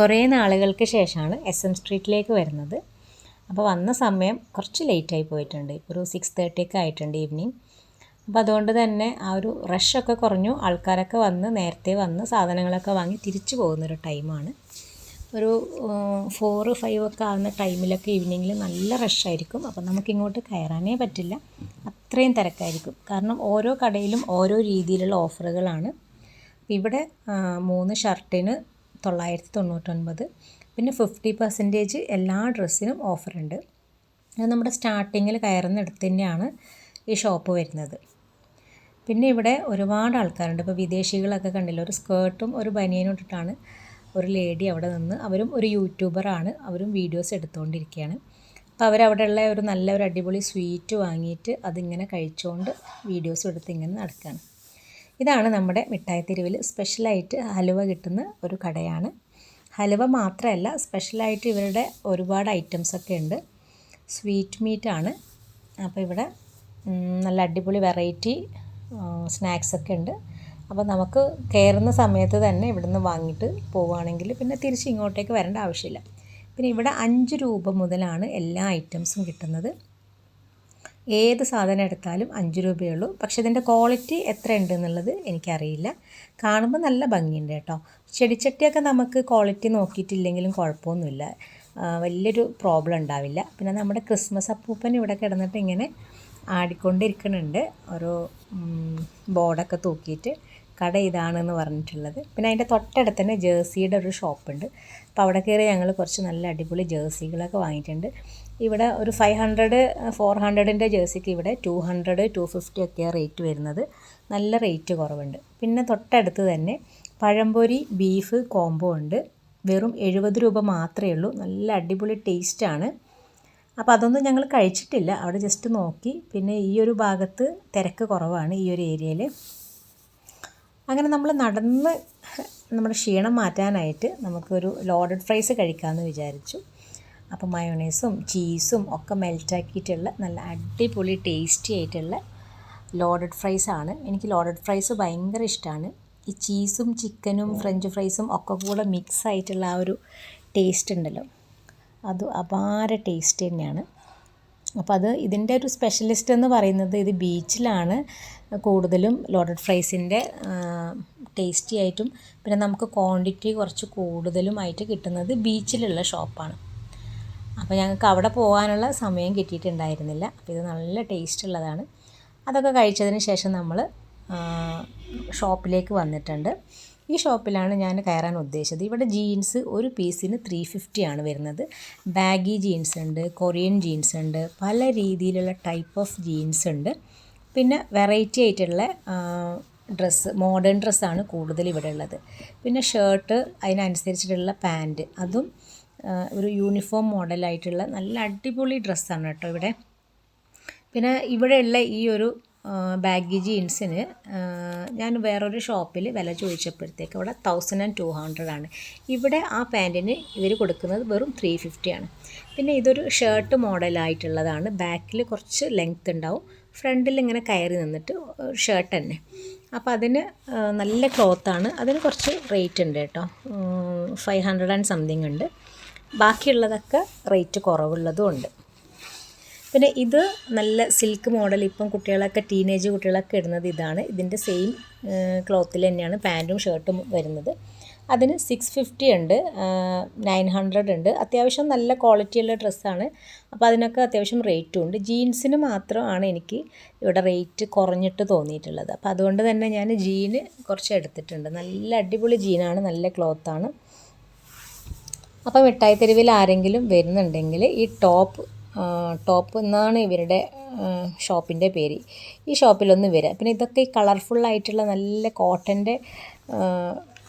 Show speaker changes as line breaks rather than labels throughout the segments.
കുറേ നാളുകൾക്ക് ശേഷമാണ് എസ് എം സ്ട്രീറ്റിലേക്ക് വരുന്നത്. അപ്പോൾ വന്ന സമയം കുറച്ച് ലേറ്റായി പോയിട്ടുണ്ട്. ഒരു സിക്സ് തേർട്ടി ഒക്കെ ആയിട്ടുണ്ട് ഈവനിങ് അപ്പോൾ അതുകൊണ്ട് തന്നെ ആ ഒരു റഷൊക്കെ കുറഞ്ഞു. ആൾക്കാരൊക്കെ വന്ന് നേരത്തെ വന്ന് സാധനങ്ങളൊക്കെ വാങ്ങി തിരിച്ചു പോകുന്നൊരു ടൈമാണ് ഒരു ഫോർ ഫൈവ് ഒക്കെ ആകുന്ന ടൈമിലൊക്കെ ഈവനിങ്ങിൽ നല്ല റഷായിരിക്കും അപ്പം നമുക്കിങ്ങോട്ട് കയറാനേ പറ്റില്ല. അത്രയും തിരക്കായിരിക്കും. കാരണം ഓരോ കടയിലും ഓരോ രീതിയിലുള്ള ഓഫറുകളാണ് ഇവിടെ മൂന്ന് ഷർട്ടിന് തൊള്ളായിരത്തി തൊണ്ണൂറ്റൊൻപത് പിന്നെ ഫിഫ്റ്റി പെർസെന്റേജ് എല്ലാ ഡ്രസ്സിനും ഓഫറുണ്ട് അത് നമ്മുടെ സ്റ്റാർട്ടിങ്ങിൽ കയറുന്നിടത്ത് തന്നെയാണ് ഈ ഷോപ്പ് വരുന്നത്. പിന്നെ ഇവിടെ ഒരുപാട് ആൾക്കാരുണ്ട്. ഇപ്പോൾ വിദേശികളൊക്കെ കണ്ടില്ല ഒരു സ്കേർട്ടും ഒരു ബനിയനും ഇട്ടിട്ടാണ് ഒരു ലേഡി അവിടെ നിന്ന് അവരും ഒരു യൂട്യൂബറാണ് അവരും വീഡിയോസ് എടുത്തുകൊണ്ടിരിക്കുകയാണ് അപ്പോൾ അവരവിടെയുള്ള ഒരു നല്ല ഒരു അടിപൊളി സ്വീറ്റ് വാങ്ങിയിട്ട് അതിങ്ങനെ കഴിച്ചുകൊണ്ട് വീഡിയോസ് എടുത്ത് ഇങ്ങനെ നടക്കുകയാണ് ഇതാണ് നമ്മുടെ മിഠായി തെരുവിൽ സ്പെഷ്യലായിട്ട് ഹലുവ കിട്ടുന്ന ഒരു കടയാണ്. ഹലുവ മാത്രമല്ല സ്പെഷ്യലായിട്ട് ഇവരുടെ ഒരുപാട് ഐറ്റംസൊക്കെ ഉണ്ട്. സ്വീറ്റ് മീറ്റാണ്. അപ്പോൾ ഇവിടെ നല്ല അടിപൊളി വെറൈറ്റി സ്നാക്സൊക്കെ ഉണ്ട്. അപ്പോൾ നമുക്ക് കയറുന്ന സമയത്ത് തന്നെ ഇവിടുന്ന് വാങ്ങിയിട്ട് പോവുകയാണെങ്കിൽ പിന്നെ തിരിച്ച് ഇങ്ങോട്ടേക്ക് വരേണ്ട ആവശ്യമില്ല. പിന്നെ ഇവിടെ അഞ്ച് രൂപ മുതലാണ് എല്ലാ ഐറ്റംസും കിട്ടുന്നത്. ഏത് സാധനം എടുത്താലും അഞ്ച് രൂപയേ ഉള്ളൂ. പക്ഷേ ഇതിന്റെ ക്വാളിറ്റി എത്ര ഉണ്ട് എന്നുള്ളത് എനിക്കറിയില്ല. കാണുമ്പോൾ നല്ല ഭംഗിയുണ്ട് കേട്ടോ. ചെടിച്ചട്ടിയൊക്കെ നമുക്ക് ക്വാളിറ്റി നോക്കിയിട്ടില്ലെങ്കിലും കുഴപ്പമൊന്നുമില്ല. വലിയൊരു പ്രോബ്ലം ഉണ്ടാവില്ല. പിന്നെ നമ്മുടെ ക്രിസ്മസ് അപ്പൂപ്പൻ ഇവിടെ കിടന്നിട്ട് ഇങ്ങനെ ആടിക്കൊണ്ടിരിക്കുന്നുണ്ട്. ഉം, ബോർഡൊക്കെ തൂക്കിയിട്ട് കട ഇതാണെന്ന് പറഞ്ഞിട്ടുള്ളത്. പിന്നെ അതിന്റെ തൊട്ടടുത്ത് തന്നെ ജേഴ്സിയുടെ ഒരു ഷോപ്പുണ്ട്. അപ്പോൾ അവിടെ കയറി ഞങ്ങൾ കുറച്ച് നല്ല അടിപൊളി ജേഴ്സികളൊക്കെ വാങ്ങിയിട്ടുണ്ട്. ഇവിടെ ഒരു ഫൈവ് ഹൺഡ്രഡ് ഫോർ ഹൺഡ്രഡിന്റെ ജേഴ്സിക്ക് ഇവിടെ ടു ഹൺഡ്രഡ് ടു ഫിഫ്റ്റി ഒക്കെയാണ് റേറ്റ് വരുന്നത്. നല്ല റേറ്റ് കുറവുണ്ട്. പിന്നെ തൊട്ടടുത്ത് തന്നെ പഴംപൊരി ബീഫ് കോംബോ ഉണ്ട്. വെറും എഴുപത് രൂപ മാത്രമേ ഉള്ളൂ. നല്ല അടിപൊളി ടേസ്റ്റാണ് അപ്പോൾ അതൊന്നും ഞങ്ങൾ കഴിച്ചിട്ടില്ല. അവിടെ ജസ്റ്റ് നോക്കി. പിന്നെ ഈ ഒരു ഭാഗത്ത് തിരക്ക് കുറവാണ് ഈ ഒരു ഏരിയയിൽ അങ്ങനെ നമ്മൾ നടന്ന് നമ്മുടെ ക്ഷീണം മാറ്റാനായിട്ട് നമുക്കൊരു ലോഡഡ് ഫ്രൈസ് കഴിക്കാമെന്ന് വിചാരിച്ചു. അപ്പോൾ മയോണൈസും ചീസും ഒക്കെ മെൽറ്റാക്കിയിട്ടുള്ള നല്ല അടിപൊളി ടേസ്റ്റി ആയിട്ടുള്ള ലോഡഡ് ഫ്രൈസ് ആണ്. എനിക്ക് ലോഡഡ് ഫ്രൈസ് ഭയങ്കര ഇഷ്ടമാണ് ഈ ചീസും ചിക്കനും ഫ്രഞ്ച് ഫ്രൈസും ഒക്കെ കൂടെ മിക്സ് ആയിട്ടുള്ള ആ ഒരു ടേസ്റ്റ് ഉണ്ടല്ലോ. അത് അപാര ടേസ്റ്റ് തന്നെയാണ്. അപ്പോൾ അത് ഇതിന്റെ ഒരു സ്പെഷ്യലിസ്റ്റ് എന്ന് പറയുന്നത് ഇത് ബീച്ചിലാണ് കൂടുതലും ലോഡഡ് ഫ്രൈസിന്റെ ടേസ്റ്റി ആയിട്ടും പിന്നെ നമുക്ക് ക്വാണ്ടിറ്റി കുറച്ച് കൂടുതലുമായിട്ട് കിട്ടുന്നത് ബീച്ചിലുള്ള ഷോപ്പാണ് അപ്പോൾ ഞങ്ങൾക്ക് അവിടെ പോകാനുള്ള സമയം കിട്ടിയിട്ടുണ്ടായിരുന്നില്ല. അപ്പോൾ ഇത് നല്ല ടേസ്റ്റ് ഉള്ളതാണ്. അതൊക്കെ കഴിച്ചതിന് ശേഷം നമ്മൾ ഷോപ്പിലേക്ക് വന്നിട്ടുണ്ട്. ഈ ഷോപ്പിലാണ് ഞാൻ കയറാൻ ഉദ്ദേശിച്ചത്. ഇവിടെ ജീൻസ് ഒരു പീസിന് ത്രീ ഫിഫ്റ്റി ആണ് വരുന്നത്. ബാഗി ജീൻസ് ഉണ്ട് കൊറിയൻ ജീൻസ് ഉണ്ട് പല രീതിയിലുള്ള ടൈപ്പ് ഓഫ് ജീൻസ് ഉണ്ട്. പിന്നെ വെറൈറ്റി ആയിട്ടുള്ള ഡ്രസ്സ് മോഡേൺ ഡ്രസ്സാണ് കൂടുതൽ ഇവിടെ ഉള്ളത്. പിന്നെ ഷർട്ട് അതിനനുസരിച്ചിട്ടുള്ള പാന്റ് അതും ഒരു യൂണിഫോം മോഡലായിട്ടുള്ള നല്ല അടിപൊളി ഡ്രസ്സാണ് കേട്ടോ ഇവിടെ. പിന്നെ ഇവിടെയുള്ള ഈ ഒരു ബാഗി ജീൻസിന് ഞാൻ വേറൊരു ഷോപ്പിൽ വില ചോദിച്ചപ്പോഴത്തേക്ക് അവിടെ തൗസൻഡ് ആൻഡ് ടു ഹൺഡ്രഡ് ആണ്. ഇവിടെ ആ പാന്റിന് ഇവർ കൊടുക്കുന്നത് വെറും ത്രീ ഫിഫ്റ്റി ആണ്. പിന്നെ ഇതൊരു ഷർട്ട് മോഡലായിട്ടുള്ളതാണ് ബാക്കിൽ കുറച്ച് ലെങ്ത് ഉണ്ടാവും. ഫ്രണ്ടിൽ ഇങ്ങനെ കയറി നിന്നിട്ട് ഷർട്ട് തന്നെ. അപ്പോൾ അതിന് നല്ല ക്ലോത്താണ് അതിന് കുറച്ച് റേറ്റ് ഉണ്ട് കേട്ടോ. ഫൈവ് ഹൺഡ്രഡ് ആൻഡ് സംതിങ് ഉണ്ട്. ബാക്കിയുള്ളതൊക്കെ റേറ്റ് കുറവുള്ളതും ഉണ്ട്. പിന്നെ ഇത് നല്ല സിൽക്ക് മോഡൽ ഇപ്പം കുട്ടികളൊക്കെ ടീനേജ് കുട്ടികളൊക്കെ ഇടുന്നത് ഇതാണ്. ഇതിന്റെ സെയിം ക്ലോത്തിൽ തന്നെയാണ് പാന്റും ഷർട്ടും വരുന്നത്. അതിന് സിക്സ് ഫിഫ്റ്റി ഉണ്ട് നയൻ ഹൺഡ്രഡ് ഉണ്ട്. അത്യാവശ്യം നല്ല ക്വാളിറ്റിയുള്ള ഡ്രസ്സാണ്. അപ്പോൾ അതിനൊക്കെ അത്യാവശ്യം റേറ്റും ഉണ്ട്. ജീൻസിന് മാത്രമാണ് എനിക്ക് ഇവിടെ റേറ്റ് കുറഞ്ഞിട്ട് തോന്നിയിട്ടുള്ളത്. അപ്പോൾ അതുകൊണ്ട് തന്നെ ഞാൻ ജീന് കുറച്ച് എടുത്തിട്ടുണ്ട്. നല്ല അടിപൊളി ജീനാണ് നല്ല ക്ലോത്താണ്. അപ്പോൾ മിഠായി തെരുവിൽ ആരെങ്കിലും വരുന്നുണ്ടെങ്കിൽ ഈ ടോപ്പ് ടോപ്പ് എന്നാണ് ഇവരുടെ ഷോപ്പിന്റെ പേര്. ഈ ഷോപ്പിലൊന്ന് വരിക പിന്നെ ഇതൊക്കെ ഈ കളർഫുള്ളായിട്ടുള്ള നല്ല കോട്ടന്റെ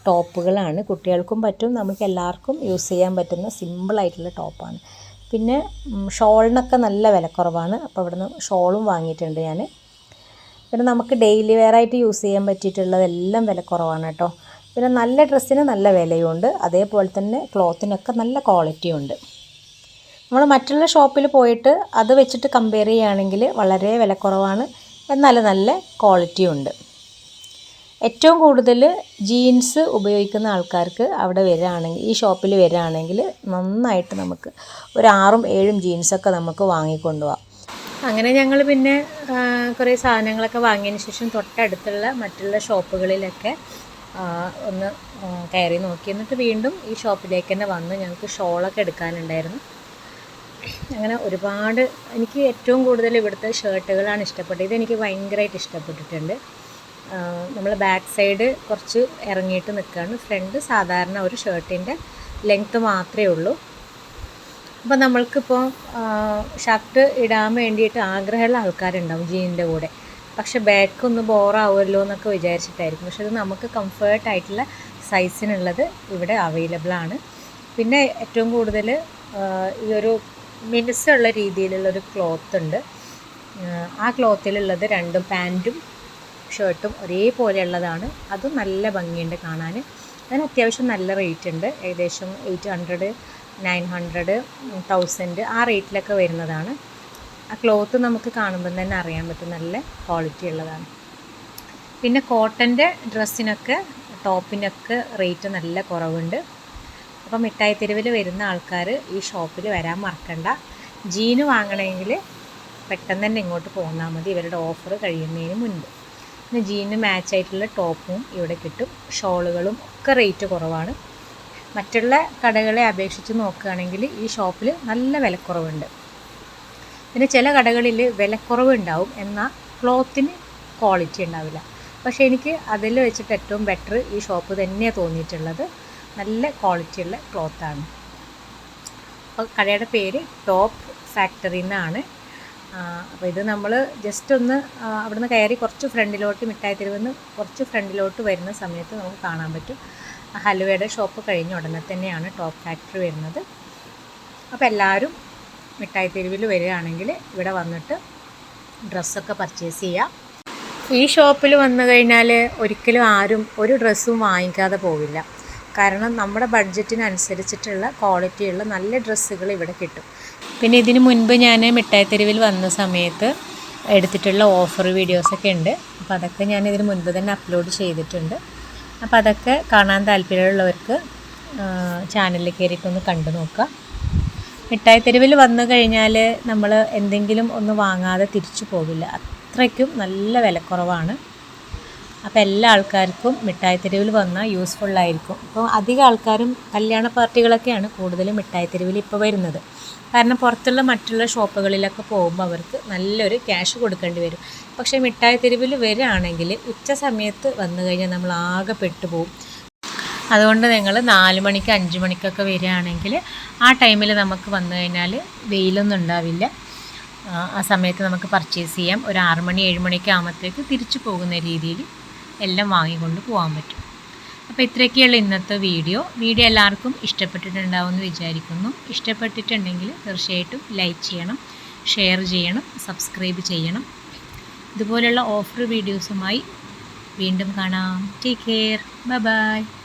ടോപ്പുകളാണ്. കുട്ടികൾക്കും പറ്റും നമുക്ക് എല്ലാവർക്കും യൂസ് ചെയ്യാൻ പറ്റുന്ന സിമ്പിളായിട്ടുള്ള ടോപ്പാണ്. പിന്നെ ഷോളിനൊക്കെ നല്ല വിലക്കുറവാണ്. അപ്പോൾ ഇവിടുന്ന് ഷോളും വാങ്ങിയിട്ടുണ്ട് ഞാൻ പിന്നെ നമുക്ക് ഡെയിലി വെയർ ആയിട്ട് യൂസ് ചെയ്യാൻ പറ്റിയിട്ടുള്ളതെല്ലാം വിലക്കുറവാണ് കേട്ടോ. പിന്നെ നല്ല ഡ്രസ്സിന് നല്ല വിലയുണ്ട്. അതേപോലെ തന്നെ ക്ലോത്തിനൊക്കെ നല്ല ക്വാളിറ്റിയുണ്ട്. നമ്മൾ മറ്റുള്ള ഷോപ്പിൽ പോയിട്ട് അത് വെച്ചിട്ട് കമ്പയർ ചെയ്യുകയാണെങ്കിൽ വളരെ വിലക്കുറവാണ്. എന്നാൽ നല്ല ക്വാളിറ്റിയുണ്ട്. ഏറ്റവും കൂടുതൽ ജീൻസ് ഉപയോഗിക്കുന്ന ആൾക്കാർക്ക് അവിടെ വരികയാണെങ്കിൽ ഈ ഷോപ്പിൽ വരികയാണെങ്കിൽ നന്നായിട്ട് നമുക്ക് ഒരു ആറും ഏഴും ജീൻസൊക്കെ നമുക്ക് വാങ്ങിക്കൊണ്ടു പോവാം. അങ്ങനെ ഞങ്ങൾ പിന്നെ കുറേ സാധനങ്ങളൊക്കെ വാങ്ങിയതിന് ശേഷം തൊട്ടടുത്തുള്ള മറ്റുള്ള ഷോപ്പുകളിലൊക്കെ ഒന്ന് കയറി നോക്കി. എന്നിട്ട് വീണ്ടും ഈ ഷോപ്പിലേക്ക് തന്നെ വന്ന് ഞങ്ങൾക്ക് ഷോളൊക്കെ എടുക്കാനുണ്ടായിരുന്നു. അങ്ങനെ ഒരുപാട് എനിക്ക് ഏറ്റവും കൂടുതൽ ഇവിടുത്തെ ഷർട്ടുകളാണ് ഇഷ്ടപ്പെട്ടത്. ഇതെനിക്ക് ഭയങ്കരമായിട്ട് ഇഷ്ടപ്പെട്ടിട്ടുണ്ട്. നമ്മൾ ബാക്ക് സൈഡ് കുറച്ച് ഇറങ്ങിയിട്ട് നിൽക്കുകയാണ്. ഫ്രണ്ട് സാധാരണ ഒരു ഷർട്ടിന്റെ ലെങ്ത്ത് മാത്രമേ ഉള്ളൂ. അപ്പോൾ നമ്മൾക്കിപ്പോൾ ഷർട്ട് ഇടാൻ വേണ്ടിയിട്ട് ആഗ്രഹമുള്ള ആൾക്കാരുണ്ടാവും ജീനിന്റെ കൂടെ. പക്ഷെ ബാക്ക് ഒന്ന് ബോറാവുമല്ലോ എന്നൊക്കെ വിചാരിച്ചിട്ടായിരിക്കും. പക്ഷെ അത് നമുക്ക് കംഫേർട്ട് ആയിട്ടുള്ള സൈസിനുള്ളത് ഇവിടെ അവൈലബിൾ ആണ്. പിന്നെ ഏറ്റവും കൂടുതൽ ഈ ഒരു മിനുസമുള്ള രീതിയിലുള്ളൊരു ക്ലോത്ത് ഉണ്ട്. ആ ക്ലോത്തിലുള്ളത് രണ്ടും പാന്റും ഷർട്ടും ഒരേപോലെയുള്ളതാണ്. അതും നല്ല ഭംഗിയുണ്ട് കാണാൻ. അതിന് അത്യാവശ്യം നല്ല റേറ്റ് ഉണ്ട്. ഏകദേശം eight hundred nine hundred thousand ആ റേറ്റിലൊക്കെ വരുന്നതാണ്. ആ ക്ലോത്ത് നമുക്ക് കാണുമ്പം തന്നെ അറിയാൻ പറ്റും നല്ല ക്വാളിറ്റി ഉള്ളതാണ്. പിന്നെ കോട്ടന്റെ ഡ്രസ്സിനൊക്കെ ടോപ്പിനൊക്കെ റേറ്റ് നല്ല കുറവുണ്ട്. അപ്പോൾ മിഠായി തെരുവിൽ വരുന്ന ആൾക്കാർ ഈ ഷോപ്പിൽ വരാൻ മറക്കണ്ട. ജീന് വാങ്ങണമെങ്കിൽ പെട്ടെന്ന് തന്നെ ഇങ്ങോട്ട് പോന്നാൽ മതി. ഇവരുടെ ഓഫർ കഴിയുന്നതിന് മുൻപ്. പിന്നെ ജീനിന് മാച്ച് ആയിട്ടുള്ള ടോപ്പും ഇവിടെ കിട്ടും. ഷോളുകളും ഒക്കെ റേറ്റ് കുറവാണ്. മറ്റുള്ള കടകളെ അപേക്ഷിച്ച് നോക്കുകയാണെങ്കിൽ ഈ ഷോപ്പിൽ നല്ല വിലക്കുറവുണ്ട്. പിന്നെ ചില കടകളിൽ വിലക്കുറവ് ഉണ്ടാവും എന്നാൽ ക്ലോത്തിന് ക്വാളിറ്റി ഉണ്ടാവില്ല. പക്ഷേ എനിക്ക് അതിൽ വെച്ചിട്ട് ഏറ്റവും ബെറ്റർ ഈ ഷോപ്പ് തന്നെയാണ് തോന്നിയിട്ടുള്ളത്. നല്ല ക്വാളിറ്റിയുള്ള ക്ലോത്താണ് അപ്പോൾ കടയുടെ പേര് ടോപ്പ് ഫാക്ടറി എന്നാണ്. അപ്പോൾ ഇത് നമ്മൾ ജസ്റ്റ് ഒന്ന് അവിടുന്ന് കയറി കുറച്ച് ഫ്രണ്ടിലോട്ട് മിഠായി തെരുവെന്ന് കുറച്ച് ഫ്രണ്ടിലോട്ട് വരുന്ന സമയത്ത് നമുക്ക് കാണാൻ പറ്റും. ഹലുവയുടെ ഷോപ്പ് കഴിഞ്ഞ ഉടനെ തന്നെയാണ് ടോപ്പ് ഫാക്ടറി വരുന്നത്. അപ്പോൾ എല്ലാവരും മിഠായി തെരുവിൽ വരികയാണെങ്കിൽ ഇവിടെ വന്നിട്ട് ഡ്രസ്സൊക്കെ പർച്ചേസ് ചെയ്യാം. ഈ ഷോപ്പിൽ വന്നു കഴിഞ്ഞാൽ ഒരിക്കലും ആരും ഒരു ഡ്രസ്സും വാങ്ങിക്കാതെ പോവില്ല. കാരണം നമ്മുടെ ബഡ്ജറ്റിനനുസരിച്ചിട്ടുള്ള ക്വാളിറ്റിയുള്ള നല്ല ഡ്രസ്സുകൾ ഇവിടെ കിട്ടും. പിന്നെ ഇതിന് മുൻപ് ഞാൻ മിഠായി തെരുവിൽ വന്ന സമയത്ത് എടുത്തിട്ടുള്ള ഓഫർ വീഡിയോസൊക്കെ ഉണ്ട്. അപ്പോൾ അതൊക്കെ ഞാൻ ഇതിന് മുൻപ് തന്നെ അപ്ലോഡ് ചെയ്തിട്ടുണ്ട്. അപ്പോൾ അതൊക്കെ കാണാൻ താല്പര്യമുള്ളവർക്ക് ചാനലിൽ കയറിയിട്ടൊന്ന് കണ്ടു നോക്കുക. മിഠായി തെരുവിൽ വന്നു കഴിഞ്ഞാൽ നമ്മൾ എന്തെങ്കിലും ഒന്ന് വാങ്ങാതെ തിരിച്ചു പോകില്ല അത്രയ്ക്കും നല്ല വിലക്കുറവാണ്. അപ്പോൾ എല്ലാ ആൾക്കാർക്കും മിഠായി തെരുവിൽ വന്നാൽ യൂസ്ഫുൾ ആയിരിക്കും. ഇപ്പോൾ അധികം ആൾക്കാരും കല്യാണ പാർട്ടികളൊക്കെയാണ് കൂടുതലും മിഠായി തെരുവിൽ ഇപ്പോൾ വരുന്നത്. കാരണം പുറത്തുള്ള മറ്റുള്ള ഷോപ്പുകളിലൊക്കെ പോകുമ്പോൾ അവർക്ക് നല്ലൊരു ക്യാഷ് കൊടുക്കേണ്ടി വരും. പക്ഷേ മിഠായി തെരുവിൽ വരികയാണെങ്കിൽ ഉച്ച സമയത്ത് വന്നു കഴിഞ്ഞാൽ നമ്മൾ ആകെ പെട്ടുപോകും. അതുകൊണ്ട് നിങ്ങൾ നാല് മണിക്ക് അഞ്ച് മണിക്കൊക്കെ വരികയാണെങ്കിൽ ആ ടൈമിൽ നമുക്ക് വന്നു കഴിഞ്ഞാൽ വെയിലൊന്നും ഉണ്ടാവില്ല. ആ, സമയത്ത് നമുക്ക് പർച്ചേസ് ചെയ്യാം. ഒരു ആറ് മണി ഏഴ് മണിയൊക്കെ ആകുമ്പോഴത്തേക്ക് തിരിച്ചു പോകുന്ന രീതിയിൽ എല്ലാം വാങ്ങിക്കൊണ്ട് പോകാൻ പറ്റും. അപ്പോൾ ഇത്രയൊക്കെയുള്ള ഇന്നത്തെ വീഡിയോ. വീഡിയോ എല്ലാവർക്കും ഇഷ്ടപ്പെട്ടിട്ടുണ്ടാവുമെന്ന് വിചാരിക്കുന്നു. ഇഷ്ടപ്പെട്ടിട്ടുണ്ടെങ്കിൽ തീർച്ചയായിട്ടും ലൈക്ക് ചെയ്യണം ഷെയർ ചെയ്യണം സബ്സ്ക്രൈബ് ചെയ്യണം. ഇതുപോലെയുള്ള ഓഫർ വീഡിയോസുമായി വീണ്ടും കാണാം. Take care bye bye